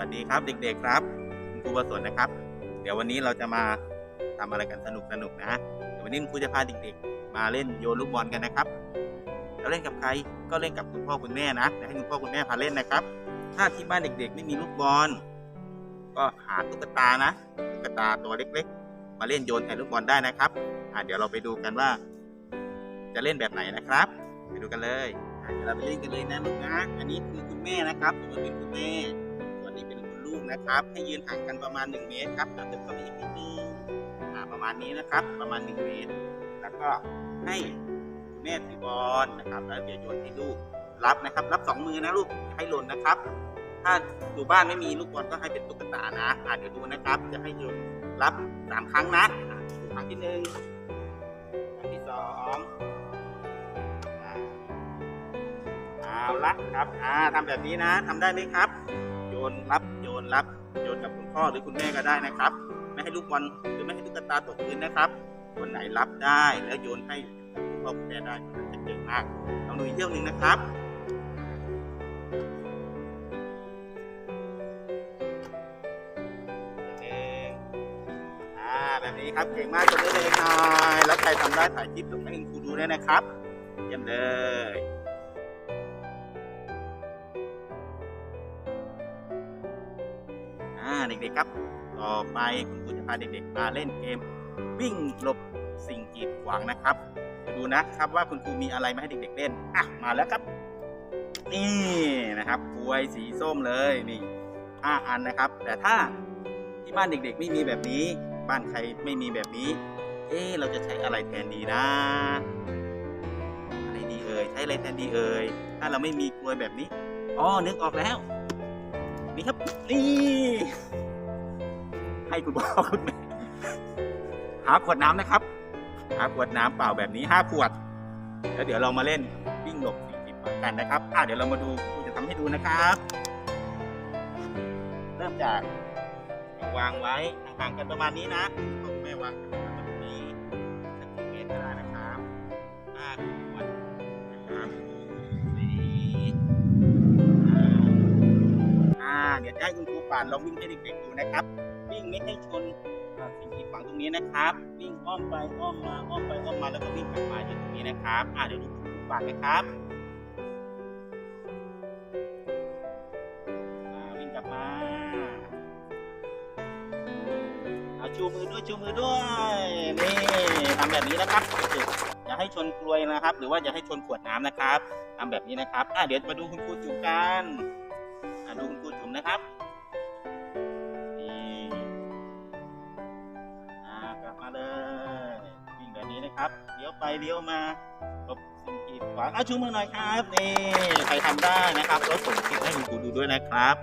วัสดีครับเด็กๆครับคุณครูประสนนะครับ เดี๋ยววันนี้เราจะมาทำอะไรกันสนุกสนุกๆนะเดี๋ยววันนี้คุณครูจะพาเด็กๆ มาเล่นโยนลูกบอลกันนะครับจะเล่นกับใครก็เล่นกับคุณพ่อคุณแม่นะให้คุณพ่อคุณแม่พาเล่นนะครับ ถ้าที่บ้านเด็กๆ ไม่มีลูกบอลก็หาตุ๊กตานะตุ๊กตาตัวเล็ก ๆ มาเล่นโยนแทนลูกบอลได้นะครับเดี๋ยวเราไปดูกันว่า จะเล่นแบบไหนนะครับ ไปดูกันเลยเดี๋ยวเราไปเล่นกันเลยนะลูกนะอันนี้คือคุณแม่นะครับผมเป็นคุณแม่ ลูกนะครับ ให้ยืนห่างกันประมาณ 1 เมตรครับแล้วเดินเข้าไปอีกนิดนึงอ่าประมาณนี้นะครับ ประมาณ 1 เมตร แล้วก็ให้แม่ถือบอลนะครับแล้วเดี๋ยวโยนให้ลูกรับนะครับ รับสองมือนะลูกให้หล่นนะครับ ถ้าอยู่บ้านไม่มีลูกบอลก็ให้เป็นตุ๊กตานะอาเดี๋ยวดูนะครับ จะให้โยนรับสามครั้งนะครั้งที่หนึ่งครั้งที่สองเอาละครับอ่าทำแบบนี้นะทำได้ไหมครับ โยนรับ รับโยนกับคุณพ่อหรือคุณแม่ก็ได้นะครับ ไม่ให้ลูกบอลหรือไม่ให้ตุ๊กตาตกพื้นนะครับคนไหนรับได้แล้วโยนให้คุณพ่อคุณแม่ได้คนนั้นจะเก่งมากลองดูอีกเที่ยวหนึ่งนะครับนึ่แบบนี้ครับเก่งมากจนได้เลยหน่อยแล้วใครทำได้ถ่ายคลิปส่งให้คุณครูดูด้วยนะครับ เยี่ยมเลย เด็กๆครับ ต่อไปคุณครูจะพาเด็กๆมาเล่นเกม วิ่งหลบสิ่งกีดขวางนะครับไปดูนะครับว่าคุณครูมีอะไรมาให้เด็ก ๆ เล่นอะมาแล้วครับ นี่นะครับกลวยสีส้มเลยนี่ห้าอันนะครับ แต่ถ้าที่บ้านเด็ก ๆ ไม่มีแบบนี้ บ้านใครไม่มีแบบนี้ เอ๊เราจะใช้อะไรแทนดีนะอะไรดีเอ่ยใช้อะไรแทนดีเอ่ยถ้าเราไม่มีกลวยแบบนี้อ๋อนึกออกแล้ว นี่ครับนี่ให้คุณพ่อคุณแม่หาขวดน้ำนะครับ หาขวดน้ำเปล่าแบบนี้ห้าขวดแล้วเดี๋ยวเรามาเล่นวิ่งหลบสิ่งกีดขวางกันนะครับอ่าเดี๋ยวเรามาดูครูจะทำให้ดูนะครับ เริ่มจากวางไว้ห่างๆกันประมาณนี้นะคุณแม่วาง ดี๋ยวจะให้คุณครูป่านลองวิ่งให้เด็กๆดูนะครับ วิ่งไม่ให้ชนสิ่งกีดขวางตรงนี้นะครับ วิ่งอ้อมไปอ้อมมาอ้อมไปอ้อมมาแล้วก็วิ่งกลับมาอยู่ตรงนี้นะครับอ่าเดี๋ยวดูคุณครูป่านนะครับวิ่งกลับมาเอาชูมือด้วยชูมือด้วยนี่ทำแบบนี้นะครับอย่าให้ชนกลวยนะครับ หรือว่าอย่าให้ชนขวดน้ำนะครับทำแบบนี้นะครับอ่าเดี๋ยวมาดูคุณครูจุกัน นะครับนี่กลับมาเลยวิ่งแบบนี้นะครับเลี้ยวไปเลี้ยวมาหลบสิ่งกีดขวางเอาชูมือหน่อยครับนี่ใครทำได้นะครับแล้วส่งคลิปให้คุณครูดูด้วยนะครับ